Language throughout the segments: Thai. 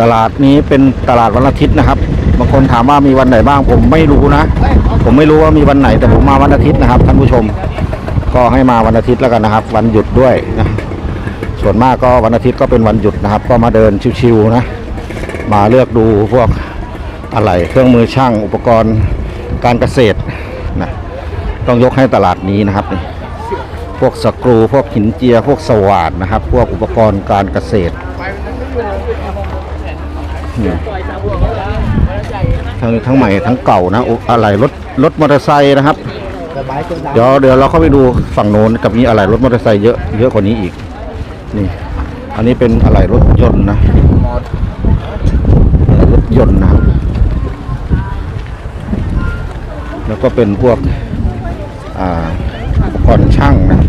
ตลาดนี้เป็นตลาดวันอาทิตย์นะครับ บางคนถามว่ามีวันไหนบ้าง ผมไม่รู้นะ ผมไม่รู้ว่ามีวันไหน แต่ผมมาวันอาทิตย์นะครับ ท่านผู้ชม ก็ให้มาวันอาทิตย์แล้วกันนะครับ วันหยุดด้วยนะ ส่วนมากก็วันอาทิตย์ก็เป็นวันหยุดนะครับ ก็มาเดินชิวๆนะ มาเลือกดูพวกอะไรเครื่องมือช่างอุปกรณ์การเกษตรนะ ต้องยกให้ตลาดนี้นะครับนี่พวกสกรู พวกหินเจีย พวกสว่านนะครับ พวกอุปกรณ์การเกษตร ทั้งทั้งใหม่ทั้งเก่านะอุอะไรรถรถมอเตอร์ไซค์นะครับ เดี๋ยวเดี๋ยวเราเข้าไปดูฝั่งโน้นกับมีอะไรรถมอเตอร์ไซค์เยอะเยอะกว่านี้อีก นี่ อันนี้เป็นอะไรรถยนต์นะรถยนต์นะแล้วก็เป็นพวกอ่าอุปกรณ์ช่างนะครับ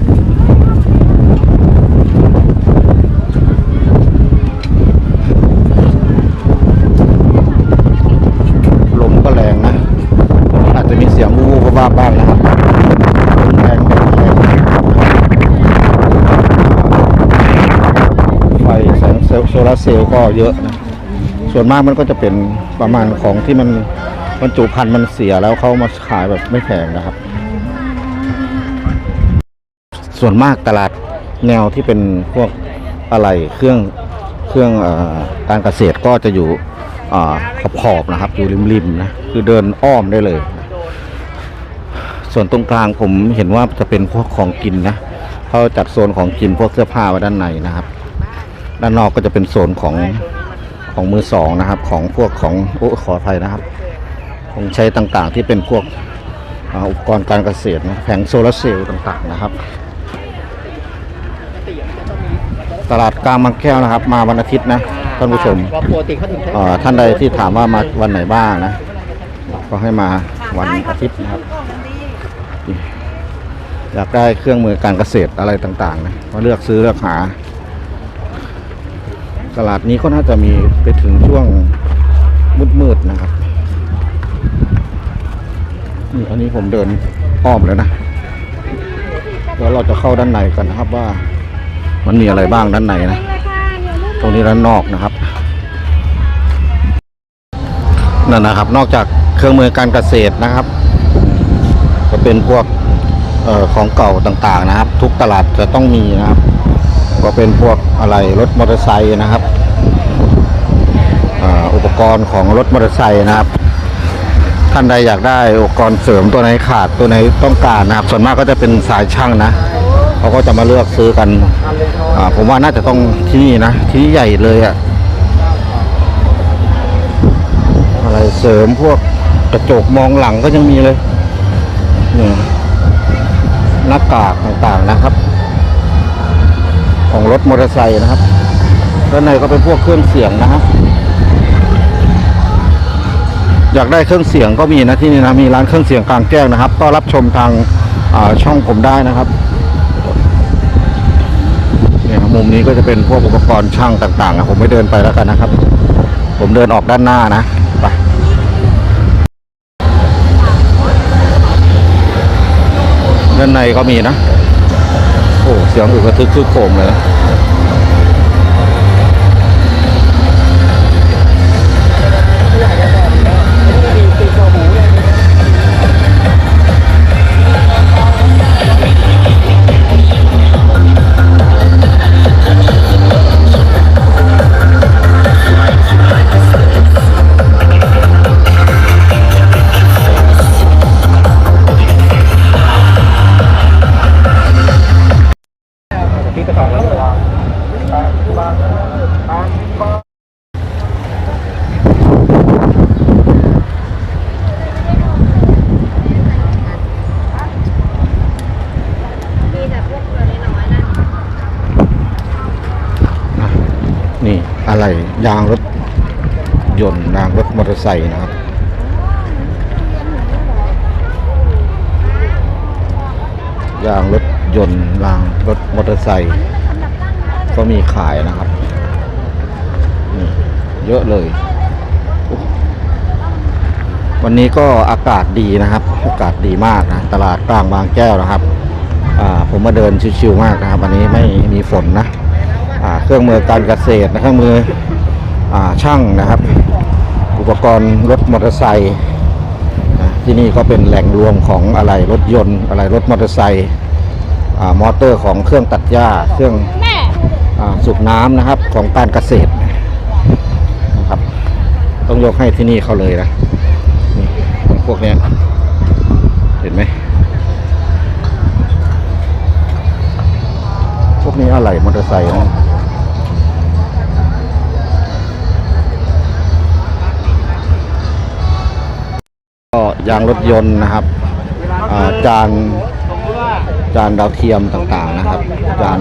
ลมก็แรงนะ อาจจะมีเสียงวูบๆบ้าๆบ้างนะครับลมแรงลมแรงไฟแสงเซ ลล์โซลาร์เซลล์ก็เยอะนะ ส่วนมากมันก็จะเป็นประมาณของที่มันบรรจุภัณฑ์มันเสียแล้วเขามาขายแบบไม่แพงนะครับ ส่วนมากตลาดแนวที่เป็นพวกอะไรเครื่องเครื่องอการเกษตรก็จะอยู่อ่าขอบๆนะครับ อยู่ริมๆนะคือเดินอ้อมได้เลย ส่วนตรงกลางผมเห็นว่าจะเป็นพวกของกินนะเขาจัดโซนของกินพวกเสื้อผ้าไว้ด้านในนะครับ ด้านนอกก็จะเป็นโซนของของมือสองนะครับ ของพวกของโอ้ขออภัยนะครับของใช้ต่างๆที่เป็นพวกอ่าอุปกรณ์การเกษตรนะแผงโซลาร์เซลล์ต่างๆนะครับ ตลาดกลางบางแก้วนะครับ มาวันอาทิตย์นะท่านผู้ชมปกติเขาถึงใช้เอ่อท่านใดที่ถามว่ามาวันไหนบ้างนะ ก็ให้มาวันอาทิตย์นะครับ อยากได้เครื่องมือการเกษตรอะไรต่างๆนะก็เลือกซื้อเลือกหา ตลาดนี้ก็น่าจะมีไปถึงช่วงมืดๆนะครับนี่อันนี้ผมเดินอ้อมแล้วนะแล้วเราจะเข้าด้านในกันนะครับว่า มันมีอะไรบ้างด้านในนะ ตรงนี้ด้านนอกนะครับนั่นนะครับ นอกจากเครื่องมือการเกษตรนะครับก็เป็นพวกออของเก่าต่างๆนะครับ ทุกตลาดจะต้องมีนะครับ ก็เป็นพวกอะไรรถมอเตอร์ไซค์นะครับอ,อุปกรณ์ของรถมอเตอร์ไซค์นะครับ ท่านใดอยากได้อุปกรณ์เสริมตัวไหนขาดตัวไหนต้องการนะครับ ส่วนมากก็จะเป็นสายช่างนะเขาก็จะมาเลือกซื้อกันผมว่าน่าจะต้องที่นี่นะ ที่นี่ใหญ่เลยอะอะไรเสริมพวกกระจกมองหลังก็ยังมีเลยนี่หน้ากากต่างๆนะครับ ของรถมอเตอร์ไซค์นะครับด้านในก็เป็นพวกเครื่องเสียงนะครับอยากได้เครื่องเสียงก็มีนะที่นี่นะมีร้านเครื่องเสียงกลางแจ้งนะครับ ก็รับชมทางาช่องผมได้นะครับเนี่ยมุมนี้ก็จะเป็นพวกอุปกรณ์ช่างต่างๆนะผมไม่เดินไปแล้วกันนะครับ ผมเดินออกด้านหน้านะไปด้านในก็มีนะ สียงอึกกระทึกคึกโคมเลยนะ นี่ยางรถยนต์ยางรถมอเตอร์ไซค์นะครับยางรถยนต์ยางรถมอเตอร์ไซค์ก็มีขายนะครับเยอะเลย วันนี้ก็อากาศดีนะครับ อากาศดีมากนะ ตลาดกลางบางแก้วนะครับผมมาเดินชิวๆมากนะครับ วันนี้ไม่มีฝนนะ เครื่องมือการเกษตรนะเครื่องมืออช่างนะครับ อุปกรณ์รถมอเตอร์ไซค์ที่นี่ก็เป็นแหล่งรวมของอะไรรถยนต์อะไรรถมอเตอร์ไซค์มอเตอร์ของเครื่องตัดหญ้าเครื่องอสูบน้ำนะครับของการเกษตรนะครับ ต้องยกให้ที่นี่เขาเลยนะนี่พวกนี้เห็นไหมพวกนี้อะไรมอเตอร์ไซค์นะ ยางรถยนต์นะครับอ่าจานจานดาวเทียมต่างๆนะครับ จาน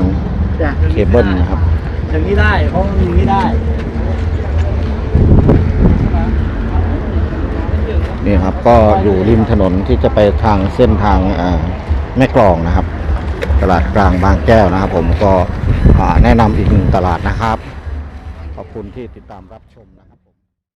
จ้ะเคเบิลนะครับอย่างนี้ได้เพราะมันอย่างนี้ได้นี่ครับก็อยู่ริมถนนที่จะไปทางเส้นทางอ่าแม่กลองนะครับ ตลาดกลางบางแก้วนะครับ ผมก็อ่าแนะนำอีกหนึ่งตลาดนะครับ ขอบคุณที่ติดตามรับชมนะครับผม